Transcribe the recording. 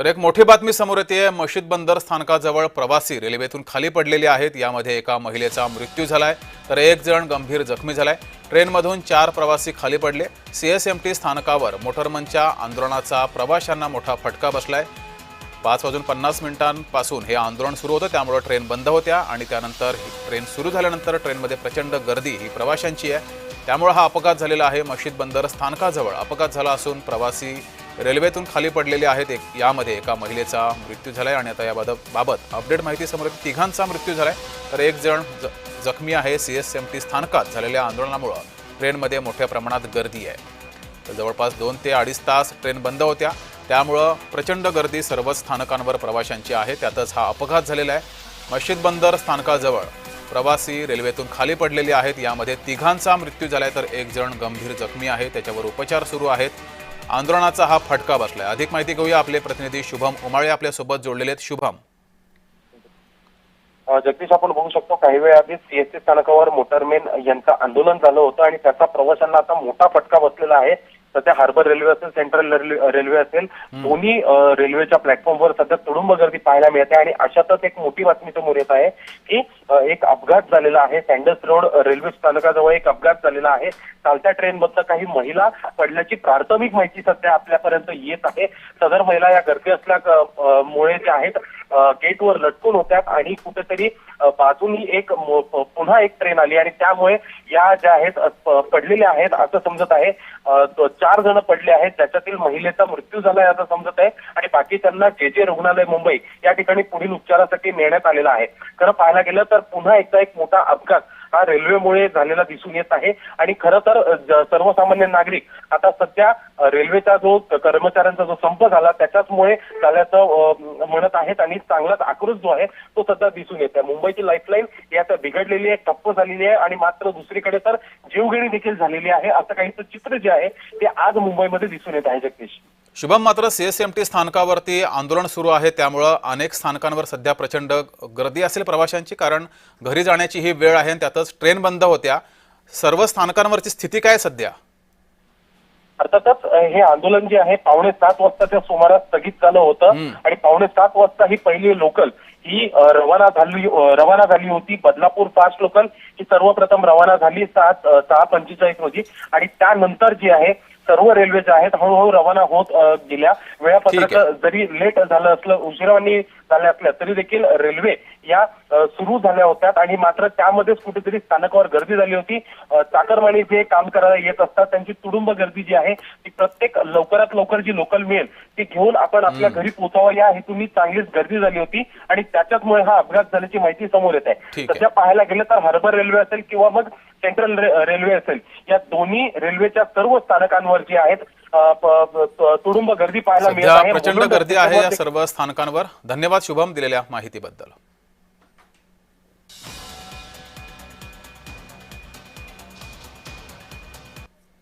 तर एक मोठी बातमी समोर येते. मशीद बंदर स्थानकाजवळ प्रवासी रेल्वेतून खाली पडलेले आहेत. यामध्ये एका महिलेचा मृत्यू झालाय. तर एक जण गंभीर जखमी झालाय. ट्रेनमधून चार प्रवासी खाली पडले. सीएसएमटी स्थानकावर मोटरमनच्या आंदोलनाचा प्रवाशांना मोठा फटका बसलाय. पाच वाजून पन्नास मिनिटांपासून हे आंदोलन सुरू होतं. त्यामुळं ट्रेन बंद होत्या आणि त्यानंतर ही ट्रेन सुरू झाल्यानंतर ट्रेनमध्ये प्रचंड गर्दी ही प्रवाशांची आहे. त्यामुळं हा अपघात झालेला आहे. मशीद बंदर स्थानकाजवळ अपघात झाला असून प्रवासी रेल्वेतून खाली पडलेले आहेत एक यामध्ये एका महिलेचा मृत्यू झालाय आणि आता याबाबत बाबत अपडेट माहिती समोर तिघांचा मृत्यू झालाय. तर एक जण ज जखमी आहे सी एस एम टी स्थानकात झालेल्या आंदोलनामुळं ट्रेनमध्ये मोठ्या प्रमाणात गर्दी आहे. तर जवळपास दोन ते अडीच तास ट्रेन बंद होत्या. त्यामुळं प्रचंड गर्दी सर्वच स्थानकांवर प्रवाशांची आहे. त्यातच हा अपघात झालेला आहे. मशीद बंदर स्थानकाजवळ प्रवासी रेल्वेतून खाली पडलेले आहेत. यामध्ये तिघांचा मृत्यू झालाय. तर एक जण गंभीर जखमी आहे. त्याच्यावर उपचार सुरू आहेत. आंदोलनाचा हा फटका बसलाय. अधिक माहिती घेऊया आपले प्रतिनिधी शुभम उमाळे आपल्यासोबत जोडलेले आहेत. शुभम. जगदीश आपण बघू शकतो काही वेळ आधी सीएसटी स्थानकावर मोटरमेन यांचं आंदोलन झालं होतं आणि त्याचा प्रवाशांना आता मोठा फटका बसलेला आहे. सध्या हार्बर रेल्वे असेल सेंट्रल रेल्वे रेल्वे असेल दोन्ही रेल्वेच्या प्लॅटफॉर्मवर सध्या तुडुंब गर्दी पाहायला मिळते आणि अशातच एक मोठी बातमी समोर येत आहे की एक अपघात झालेला आहे. सँडर्स रोड रेल्वे स्थानकाजवळ एक अपघात झालेला आहे. चालत्या ट्रेनमधनं काही महिला पडल्याची प्राथमिक माहिती सध्या आपल्यापर्यंत येत आहे. सदर महिला या गर्दी असल्या अ, अ, मुळे ज्या आहेत. गेटवर लटकून होत्या आणि कुठेतरी बाजूनी एक पुन्हा एक ट्रेन आली आणि त्यामुळे या ज्या आहेत पडलेल्या आहेत असं समजत आहे. चार जण पडले आहेत त्याच्यातील महिलेचा मृत्यू झालाय असं समजत आहे आणि बाकी त्यांना जे जे रुग्णालय मुंबई या ठिकाणी पुढील उपचारासाठी नेण्यात आलेला आहे. खरं पाहायला गेलं तर पुन्हा एकदा एक मोठा अपघात हा रेल्वेमुळे झालेला दिसून येत आहे. आणि खरं तर सर्वसामान्य नागरिक आता सध्या रेल्वेचा जो कर्मचाऱ्यांचा जो संप झाला त्याच्याचमुळे झाल्याचं म्हणत आहेत आणि चांगलाच आक्रोश जो आहे तो सध्या दिसून येत आहे. मुंबईची लाईफलाईन ही आता बिघडलेली आहे ठप्प झालेली आहे आणि मात्र दुसरीकडे तर जीवघेणी देखील झालेली आहे. असं काहीचं चित्र जे आहे ते आज मुंबईमध्ये दिसून येत आहे जगदीश. शुभम मात्र सीएसएमटी स्थानकावरती आंदोलन सुरू आहे. त्यामुळं अनेक स्थानकांवर सध्या प्रचंड गर्दी असेल प्रवाशांची कारण घरी जाण्याची ही वेळ आहे त्यातच ट्रेन बंद होत्या. सर्व स्थानकांवरची स्थिती काय सध्या? अर्थातच हे आंदोलन जे आहे पावणे सात वाजताच्या सुमारास स्थगित झालं होतं. आणि पावणे सात वाजता ही पहिली लोकल ही रवाना झाली रवाना झाली होती बदलापूर फास्ट लोकल. ही सर्वप्रथम रवाना झाली सात सहा पंचेचाळीस रोजी. आणि त्यानंतर जी आहे सर्व रेल्वे ज्या आहेत हळूहळू रवाना होत गेल्या वेळापत्रक. जरी लेट झालं असलं उशिरावानी झाल्या असल्या तरी देखील रेल्वे या सुरू झाल्या होत्या आणि मात्र त्यामध्येच कुठेतरी स्थानकावर गर्दी झाली होती. अ, चाकरमानी जे काम करायला येत असतात त्यांची तुडुंब गर्दी जी आहे ती प्रत्येक लवकरात लवकर जी लोकल मिळेल ती घेऊन आपण आपल्या घरी पोहोचावं. या हेतून चांगलीच गर्दी झाली होती. आणि त्याच्याचमुळे हा अपघात झाल्याची माहिती समोर येत आहे. सध्या पाहायला गेलं तर हार्बर रेल्वे असेल किंवा मग सेंट्रल रेल्वे असेल. या दोन्ही रेल्वेच्या सर्व स्थानकांवर जी आहेत तुडुंब गर्दी पाहायला मिळत आहे. प्रचंड गर्दी आहे या सर्व स्थानकांवर. धन्यवाद शुभम दिलेल्या माहितीबद्दल.